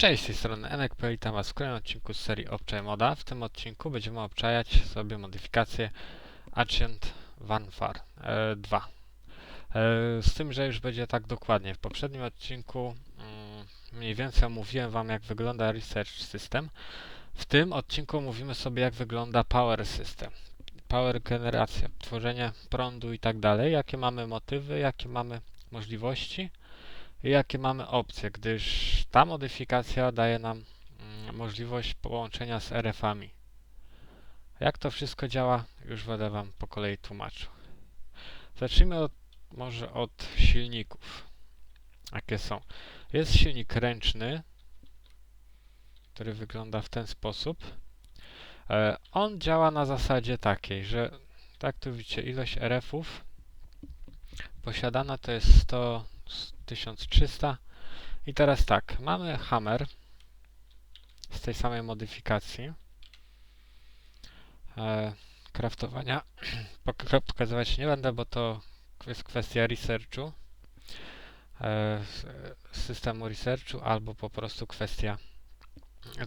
Cześć, z tej strony Enek witam Was w kolejnym odcinku z serii Obczaj Moda. W tym odcinku będziemy obczajać sobie modyfikację Ancient Vanfar e, 2. E, z tym, że już będzie tak dokładnie. W poprzednim odcinku mm, mniej więcej omówiłem Wam jak wygląda Research System. W tym odcinku mówimy sobie jak wygląda Power System. Power generacja, tworzenie prądu i tak dalej. Jakie mamy motywy, jakie mamy możliwości i jakie mamy opcje, gdyż ta modyfikacja daje nam mm, możliwość połączenia z RF-ami. Jak to wszystko działa, już będę Wam po kolei tłumaczył. Zacznijmy od, może od silników. Jakie są? Jest silnik ręczny, który wygląda w ten sposób. E, on działa na zasadzie takiej, że tak tu widzicie, ilość RF-ów posiadana to jest 100, 1300. I teraz tak, mamy hammer z tej samej modyfikacji. E, craftowania Pok- pokazywać nie będę, bo to jest kwestia researchu, e, s- systemu researchu, albo po prostu kwestia,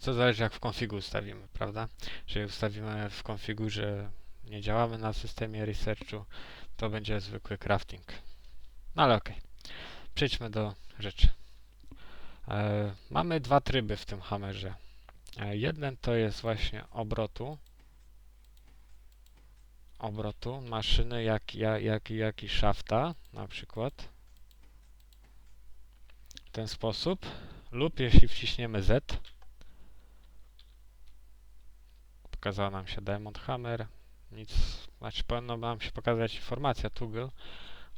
co zależy jak w konfigu ustawimy, prawda? Jeżeli ustawimy w konfigu, że nie działamy na systemie researchu, to będzie zwykły crafting. No ale okej. Przejdźmy do rzeczy. E, mamy dwa tryby w tym hammerze. E, jeden to jest właśnie obrotu. Obrotu maszyny, jak, jak, jak, i szafta, na przykład. W ten sposób. Lub jeśli wciśniemy Z, pokazała nam się Diamond Hammer. Nic, znaczy powinno nam się pokazać informacja toggle,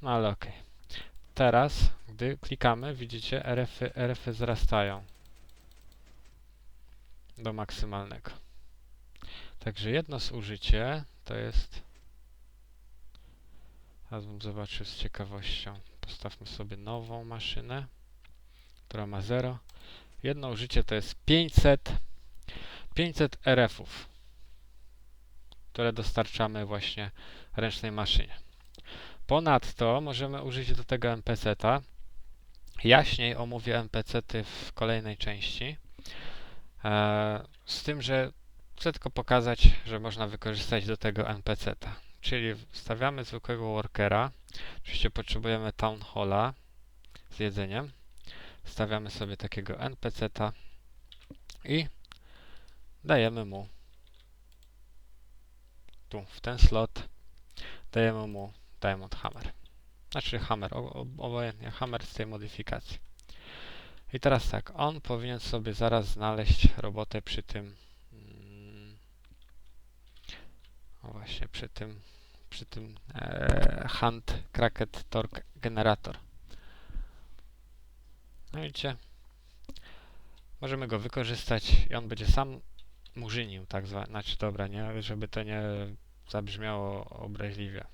no ale okej. Teraz, gdy klikamy, widzicie, RF-y, RF-y wzrastają do maksymalnego. Także jedno zużycie to jest. Teraz bym zobaczył z ciekawością. Postawmy sobie nową maszynę, która ma 0. Jedno użycie to jest 500, 500 RF-ów, które dostarczamy właśnie ręcznej maszynie. Ponadto możemy użyć do tego NPC-ta. Jaśniej omówię NPC-ty w kolejnej części. E, z tym, że chcę tylko pokazać, że można wykorzystać do tego NPC-ta. Czyli wstawiamy zwykłego workera. Oczywiście potrzebujemy town halla z jedzeniem. Stawiamy sobie takiego NPC-ta i dajemy mu tu, w ten slot, dajemy mu Diamond Hammer. Znaczy Hammer, obojętnie, Hammer z tej modyfikacji. I teraz tak, on powinien sobie zaraz znaleźć robotę przy tym mm, właśnie, przy tym przy tym e, Hand Cracket Torque Generator. No widzicie, możemy go wykorzystać i on będzie sam murzynił, tak zwane, znaczy dobra, nie, żeby to nie zabrzmiało obraźliwie.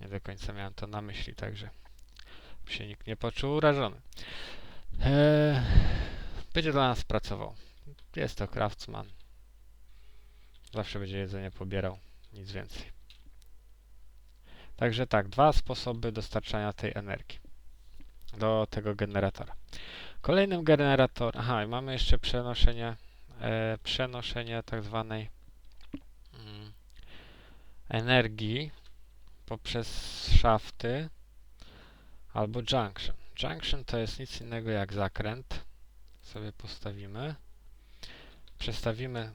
Nie do końca miałem to na myśli, także się nikt nie poczuł urażony. Eee, będzie dla nas pracował. Jest to craftsman. Zawsze będzie jedzenie pobierał, nic więcej. Także tak, dwa sposoby dostarczania tej energii do tego generatora. Kolejnym generatorem, aha, i mamy jeszcze przenoszenie, e, przenoszenie tak zwanej mm, energii poprzez szafty albo junction. Junction to jest nic innego jak zakręt. Sobie postawimy. Przestawimy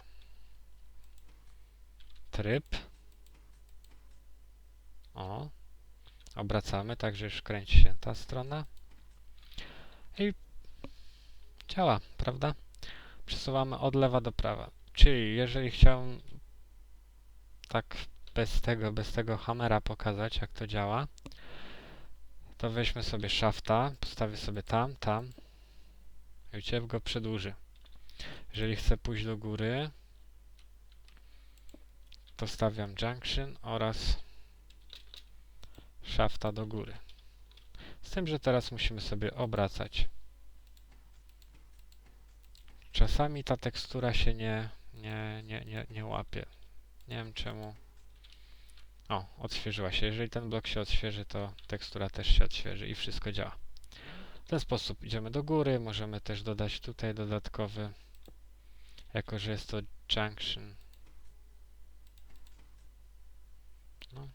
tryb. O. Obracamy, także już kręci się ta strona. I działa, prawda? Przesuwamy od lewa do prawa. Czyli jeżeli chciałem tak bez tego, bez tego hamera pokazać, jak to działa, to weźmy sobie szafta, postawię sobie tam, tam. Widzicie, go przedłuży. Jeżeli chcę pójść do góry, to stawiam junction oraz szafta do góry. Z tym, że teraz musimy sobie obracać. Czasami ta tekstura się nie, nie, nie, nie, nie łapie. Nie wiem czemu. O, odświeżyła się. Jeżeli ten blok się odświeży, to tekstura też się odświeży i wszystko działa. ten sposób idziemy do góry, możemy też dodać tutaj dodatkowy, jako że jest to junction. No.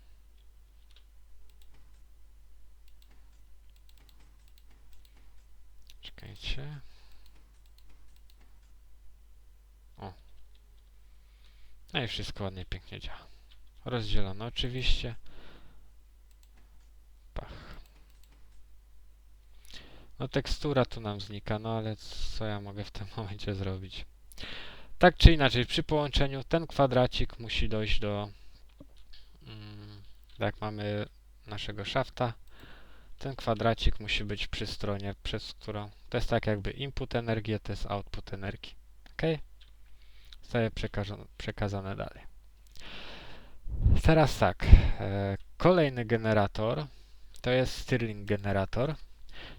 Czekajcie. O. No i wszystko ładnie, pięknie działa. Rozdzielone oczywiście. Pach. No tekstura tu nam znika, no ale co ja mogę w tym momencie zrobić? Tak czy inaczej, przy połączeniu ten kwadracik musi dojść do... Mm, jak mamy naszego szafta, ten kwadracik musi być przy stronie, przez którą... To jest tak jakby input energii, to jest output energii. OK? Zostaje przekazane dalej. Teraz tak, e, kolejny generator to jest Stirling generator,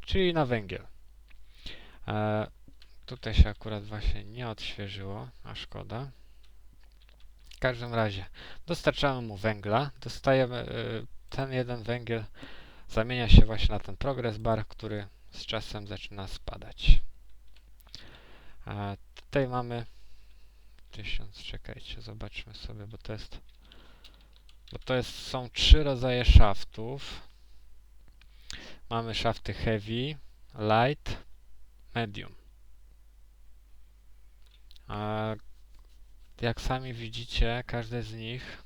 czyli na węgiel. E, tutaj się akurat właśnie nie odświeżyło, a szkoda. W każdym razie dostarczamy mu węgla, dostajemy e, ten jeden węgiel zamienia się właśnie na ten progress bar, który z czasem zaczyna spadać. Tutaj mamy 1000, czekajcie, zobaczmy sobie, bo to jest bo to jest, są trzy rodzaje szaftów. Mamy szafty heavy, light, medium. A jak sami widzicie, każde z nich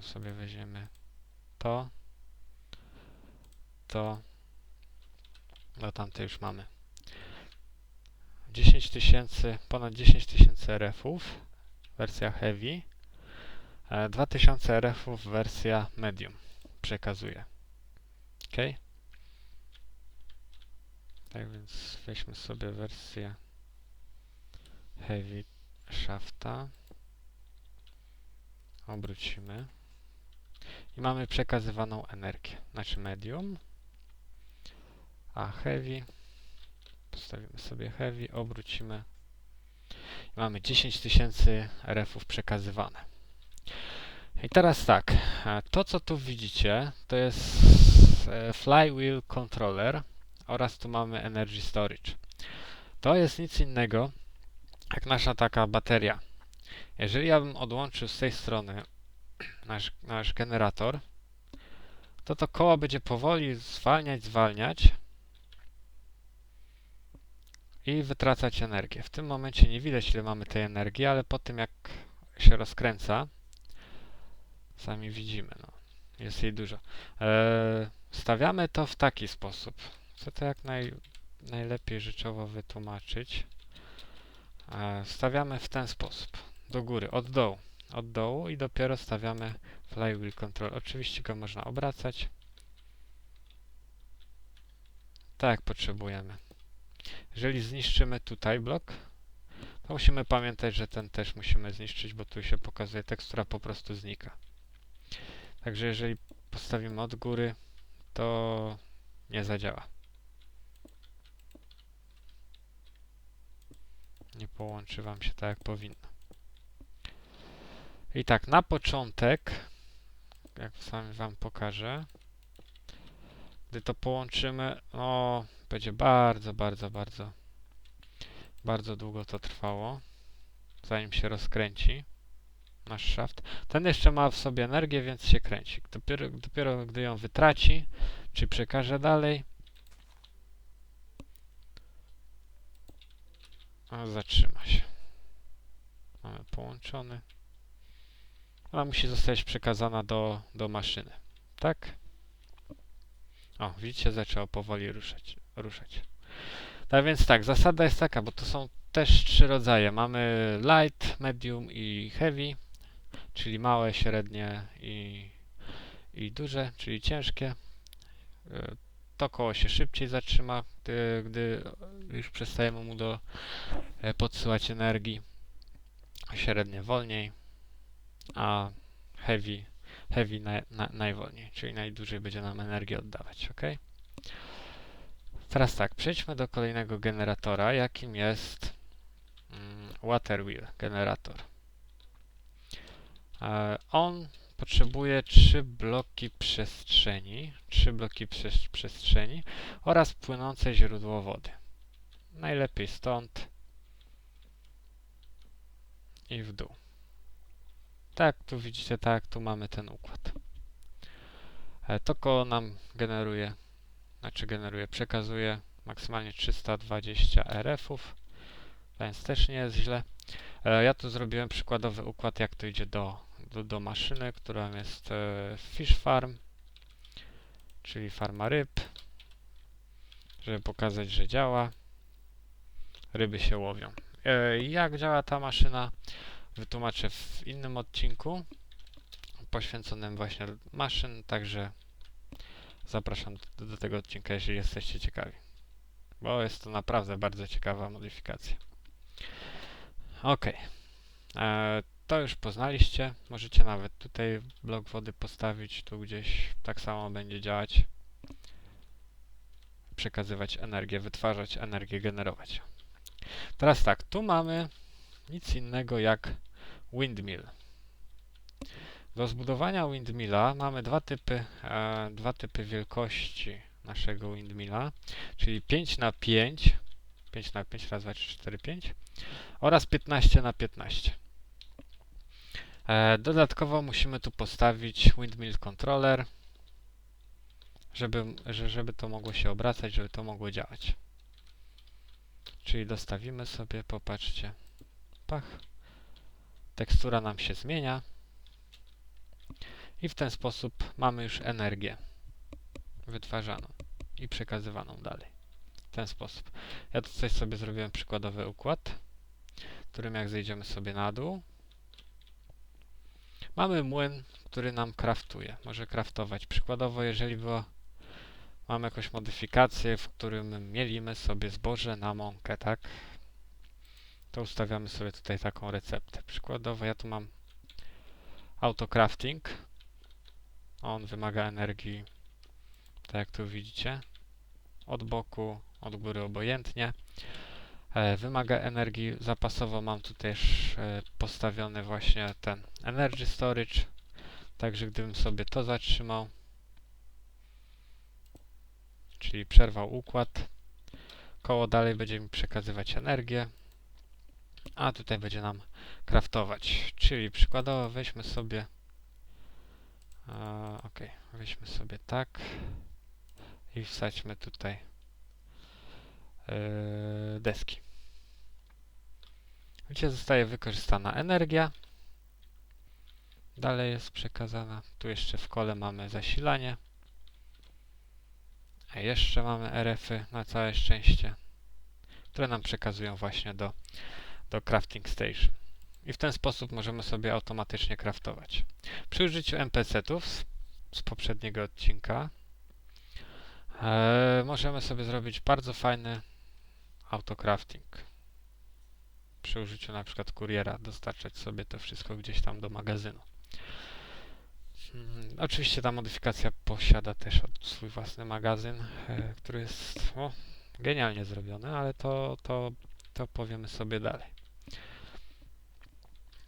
sobie weźmiemy to, to, no tamte już mamy. 10 tysięcy, ponad 10 tysięcy RF-ów, wersja heavy. 2000 RF-ów wersja medium przekazuje. OK. Tak więc weźmy sobie wersję heavy shafta. Obrócimy. I mamy przekazywaną energię. Znaczy medium. A heavy. Postawimy sobie heavy, obrócimy. I mamy 10 tysięcy RF-ów przekazywane. I teraz tak, e, to co tu widzicie, to jest e, flywheel controller oraz tu mamy energy storage. To jest nic innego jak nasza taka bateria. Jeżeli ja bym odłączył z tej strony nasz, nasz generator, to to koło będzie powoli zwalniać, zwalniać i wytracać energię. W tym momencie nie widać ile mamy tej energii, ale po tym jak się rozkręca, Sami widzimy, no. Jest jej dużo. E, stawiamy to w taki sposób. Chcę to jak naj, najlepiej rzeczowo wytłumaczyć. E, stawiamy w ten sposób. Do góry, od dołu. Od dołu i dopiero stawiamy flywheel control. Oczywiście go można obracać. Tak potrzebujemy. Jeżeli zniszczymy tutaj blok, to musimy pamiętać, że ten też musimy zniszczyć, bo tu się pokazuje tekstura po prostu znika. Także jeżeli postawimy od góry, to nie zadziała. Nie połączy Wam się tak jak powinno. I tak, na początek, jak sami Wam pokażę, gdy to połączymy, no, będzie bardzo, bardzo, bardzo, bardzo długo to trwało, zanim się rozkręci nasz szaft. Ten jeszcze ma w sobie energię, więc się kręci. Dopiero, dopiero gdy ją wytraci, czy przekaże dalej, a zatrzyma się. Mamy połączony. Ona musi zostać przekazana do, do maszyny. Tak? O, widzicie, zaczęło powoli ruszać. ruszać. Tak więc tak, zasada jest taka, bo to są też trzy rodzaje. Mamy light, medium i heavy czyli małe, średnie i, i duże, czyli ciężkie. E, to koło się szybciej zatrzyma, gdy, gdy już przestajemy mu do e, podsyłać energii. Średnie wolniej, a heavy, heavy na, na, najwolniej, czyli najdłużej będzie nam energię oddawać. ok? Teraz tak, przejdźmy do kolejnego generatora, jakim jest mm, water wheel generator. E, on potrzebuje 3 bloki przestrzeni, 3 bloki przes- przestrzeni oraz płynące źródło wody. Najlepiej stąd i w dół. Tak, tu widzicie, tak, tu mamy ten układ. E, To nam generuje, znaczy generuje, przekazuje maksymalnie 320 RF-ów, więc też nie jest źle. E, Ja tu zrobiłem przykładowy układ, jak to idzie do, do, do maszyny, którą jest e, Fish Farm, czyli farma ryb, żeby pokazać, że działa. Ryby się łowią. E, Jak działa ta maszyna? Wytłumaczę w innym odcinku poświęconym właśnie maszyn, także zapraszam do, do tego odcinka, jeżeli jesteście ciekawi. Bo jest to naprawdę bardzo ciekawa modyfikacja. Ok. To już poznaliście. Możecie nawet tutaj blok wody postawić, tu gdzieś tak samo będzie działać. Przekazywać energię, wytwarzać energię, generować. Teraz tak, tu mamy nic innego jak windmill. Do zbudowania windmilla mamy dwa typy, e, dwa typy wielkości naszego windmilla, czyli 5 na 5 5 na 5 raz 2, 3, 4, 5 oraz 15 na 15. E, dodatkowo musimy tu postawić windmill controller, żeby, że- żeby to mogło się obracać, żeby to mogło działać. Czyli dostawimy sobie, popatrzcie, pach, tekstura nam się zmienia i w ten sposób mamy już energię wytwarzaną i przekazywaną dalej. W ten sposób. Ja tutaj sobie zrobiłem przykładowy układ, którym jak zejdziemy sobie na dół, mamy młyn, który nam kraftuje. Może kraftować. Przykładowo, jeżeli było, mamy jakąś modyfikację, w którym mielimy sobie zboże na mąkę, tak? To ustawiamy sobie tutaj taką receptę. Przykładowo, ja tu mam autocrafting. On wymaga energii, tak jak tu widzicie, od boku, od góry obojętnie. E, wymaga energii. Zapasowo mam tu też e, postawiony właśnie ten energy storage. Także gdybym sobie to zatrzymał, czyli przerwał układ, koło dalej będzie mi przekazywać energię, a tutaj będzie nam kraftować. Czyli przykładowo weźmy sobie e, ok, weźmy sobie tak i wsadźmy tutaj deski. Gdzie zostaje wykorzystana energia. Dalej jest przekazana. Tu jeszcze w kole mamy zasilanie. A jeszcze mamy RF-y na całe szczęście, które nam przekazują właśnie do, do crafting station. I w ten sposób możemy sobie automatycznie craftować. Przy użyciu NPC-ów z, z poprzedniego odcinka e, możemy sobie zrobić bardzo fajny autocrafting. Przy użyciu na przykład kuriera dostarczać sobie to wszystko gdzieś tam do magazynu. Mm, Oczywiście ta modyfikacja posiada też swój własny magazyn, e, który jest o, genialnie zrobiony, ale to, to, to powiemy sobie dalej.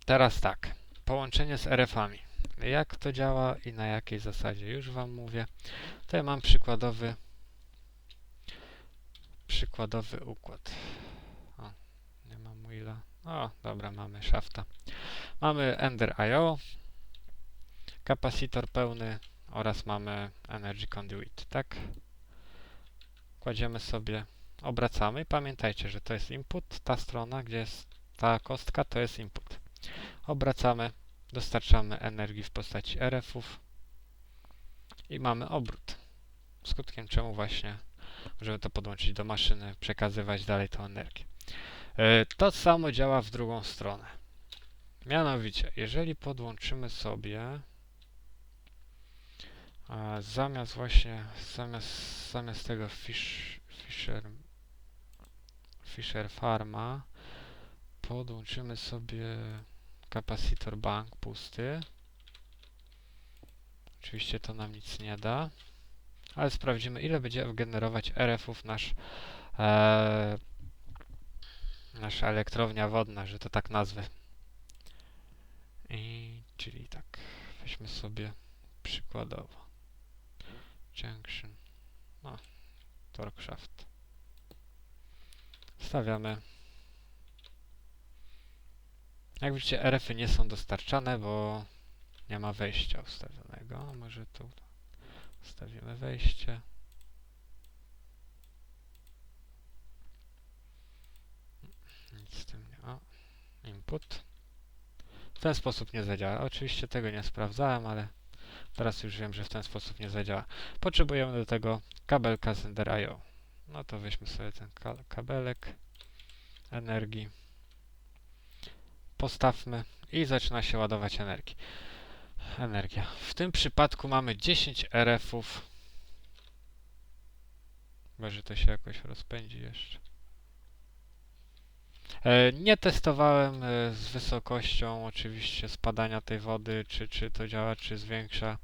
Teraz tak, połączenie z RF-ami. Jak to działa i na jakiej zasadzie? Już Wam mówię. Tutaj mam przykładowy przykładowy układ. O, nie mam wheela. O, dobra, mamy shafta. Mamy Ender IO, kapacitor pełny oraz mamy Energy Conduit, tak? Kładziemy sobie, obracamy. Pamiętajcie, że to jest input, ta strona, gdzie jest ta kostka, to jest input. Obracamy, dostarczamy energii w postaci RF-ów i mamy obrót. Skutkiem czemu właśnie, żeby to podłączyć do maszyny, przekazywać dalej tą energię. E, To samo działa w drugą stronę. Mianowicie, jeżeli podłączymy sobie zamiast właśnie, zamiast, zamiast tego fish, Fisher, Fisher Farma podłączymy sobie kapacitor bank pusty. Oczywiście to nam nic nie da, ale sprawdzimy ile będzie generować RF-ów nasz e, nasza elektrownia wodna, że to tak nazwę. I czyli tak, Weźmy sobie przykładowo. Junction. No, torque shaft. Stawiamy. Jak widzicie, RF-y nie są dostarczane, bo nie ma wejścia ustawionego. Może tu stawimy wejście. Nic z tym nie. Input. W ten sposób nie zadziała. Oczywiście tego nie sprawdzałem, ale teraz już wiem, że w ten sposób nie zadziała. Potrzebujemy do tego kabelka z. No to weźmy sobie ten ka kabelek energii. Postawmy i zaczyna się ładować energii. Energia. W tym przypadku mamy 10 RF-ów. Chyba, że to się jakoś rozpędzi jeszcze. E, Nie testowałem e, z wysokością oczywiście spadania tej wody, czy, czy to działa, czy zwiększa,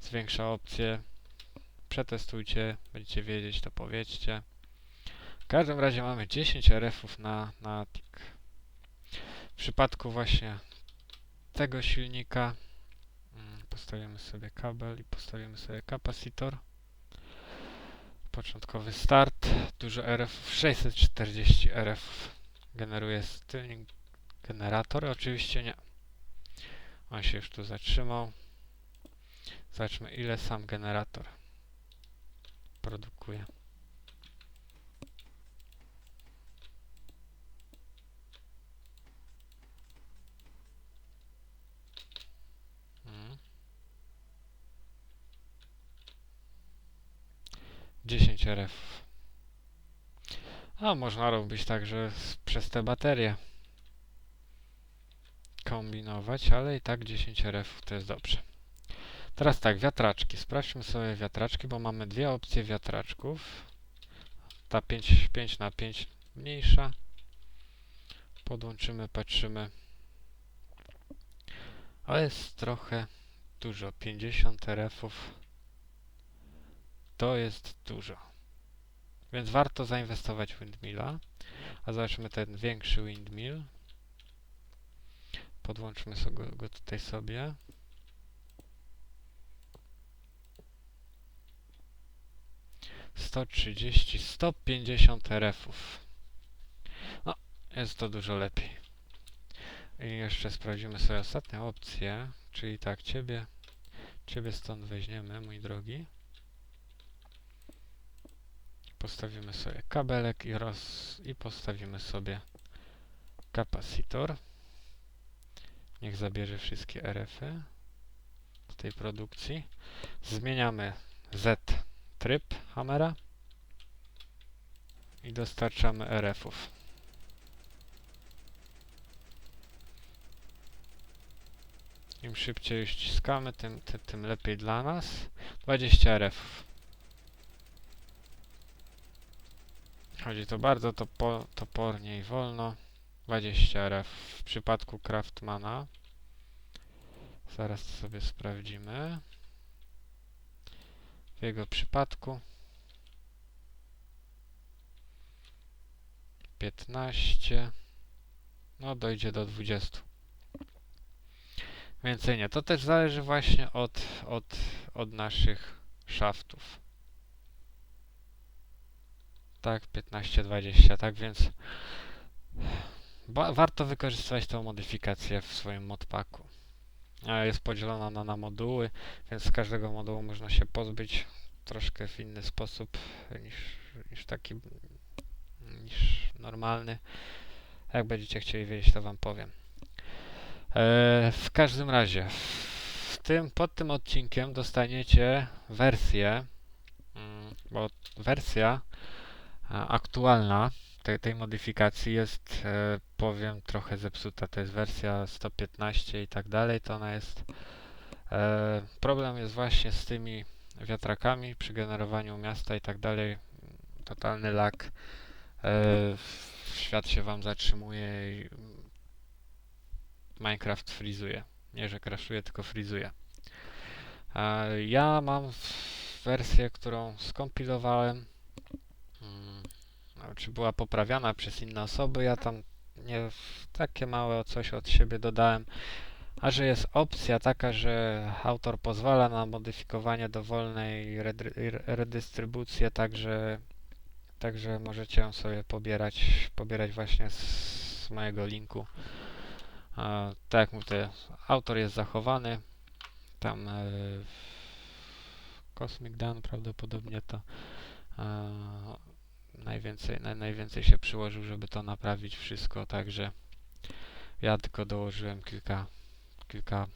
zwiększa opcję. Przetestujcie, będziecie wiedzieć, to powiedzcie. W każdym razie mamy 10 RF-ów na, na. W przypadku właśnie tego silnika postawimy sobie kabel i postawimy sobie kapacitor. Początkowy start, dużo RF, 640 RF generuje tylnik generator, oczywiście nie. On się już tu zatrzymał. Zobaczmy ile sam generator produkuje. 10 RF. A można robić tak, że s- przez te baterie kombinować, ale i tak 10 RF to jest dobrze. Teraz tak, wiatraczki. Sprawdźmy sobie wiatraczki, bo mamy dwie opcje wiatraczków. Ta 5, 5 na 5 mniejsza. Podłączymy, patrzymy. Ale jest trochę dużo. 50 RF-ów to jest dużo. Więc warto zainwestować w windmilla. A zobaczmy ten większy windmill. Podłączmy sobie go, tutaj sobie. Sto trzydzieści, sto pięćdziesiąt RF-ów. No, jest to dużo lepiej. I jeszcze sprawdzimy sobie ostatnią opcję, czyli tak, ciebie, ciebie stąd weźmiemy, mój drogi. Postawimy sobie kabelek i, roz, i postawimy sobie kapacitor. Niech zabierze wszystkie RF-y z tej produkcji. Zmieniamy Z tryb Hammera i dostarczamy RF-ów. Im szybciej ściskamy, tym, tym, tym lepiej dla nas. 20 RF. Chodzi to bardzo topo, topornie i wolno. 20 RF w przypadku Craftmana. Zaraz to sobie sprawdzimy. W jego przypadku 15. No dojdzie do 20. Więcej nie. To też zależy właśnie od, od, od naszych szaftów. Tak, 15-20, tak więc warto wykorzystywać tą modyfikację w swoim modpacku. E, Jest podzielona na, na moduły, więc z każdego modułu można się pozbyć troszkę w inny sposób niż, niż taki niż normalny. Jak będziecie chcieli wiedzieć, to wam powiem. E, w każdym razie, w tym, pod tym odcinkiem dostaniecie wersję, mm, bo wersja aktualna tej, tej modyfikacji jest, e, powiem, trochę zepsuta. To jest wersja 115 i tak dalej. To ona jest. E, problem jest właśnie z tymi wiatrakami przy generowaniu miasta i tak dalej. Totalny lag. E, świat się wam zatrzymuje i Minecraft frizuje. Nie, że crashuje, tylko frizuje. Ja mam wersję, którą skompilowałem. Mm, no, czy była poprawiana przez inne osoby. Ja tam nie takie małe coś od siebie dodałem, A że jest opcja taka, że autor pozwala na modyfikowanie dowolnej redystrybucję, także, także możecie ją sobie pobierać, pobierać właśnie z, mojego linku. E, tak jak mówię, autor jest zachowany. Tam e, Cosmic Dan prawdopodobnie to e, najwięcej, naj, najwięcej się przyłożył, żeby to naprawić wszystko, także ja tylko dołożyłem kilka, kilka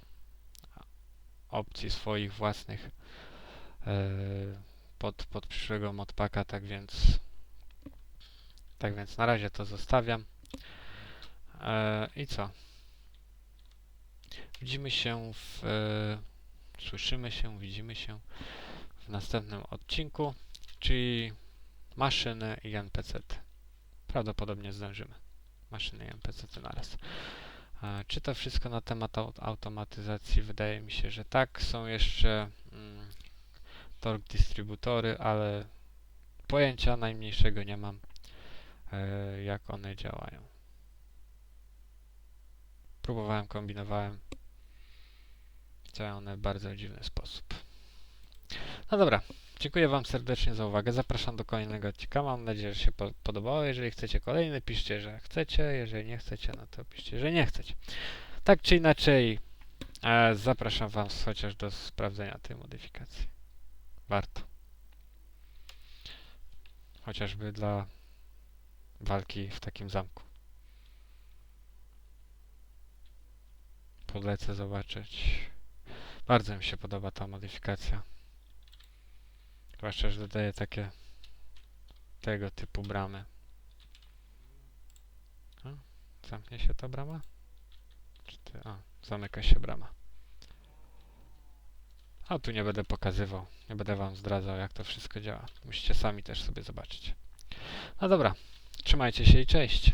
opcji swoich własnych e, pod, pod przyszłego modpaka, tak więc tak więc na razie to zostawiam. E, I co? Widzimy się w e, słyszymy się, widzimy się w następnym odcinku, czyli maszyny i NPC. Prawdopodobnie zdążymy. Maszyny i NPC naraz. E, Czy to wszystko na temat au- automatyzacji? Wydaje mi się, że tak. Są jeszcze mm, torque dystrybutory, ale pojęcia najmniejszego nie mam, e, jak one działają. Próbowałem, kombinowałem. Działają one w bardzo dziwny sposób. No dobra, dziękuję Wam serdecznie za uwagę. Zapraszam do kolejnego odcinka. Mam nadzieję, że się po podobało. Jeżeli chcecie kolejny, piszcie, że chcecie. Jeżeli nie chcecie, no to piszcie, że nie chcecie. Tak czy inaczej, e, zapraszam Was chociaż do sprawdzenia tej modyfikacji. Warto. Chociażby dla walki w takim zamku. Polecę zobaczyć. Bardzo mi się podoba ta modyfikacja. Zwłaszcza, że dodaje takie tego typu bramy. Zamknie się ta brama? Czy ty, a, zamyka się brama. A tu nie będę pokazywał, nie będę wam zdradzał jak to wszystko działa. Musicie sami też sobie zobaczyć. No dobra, trzymajcie się i cześć.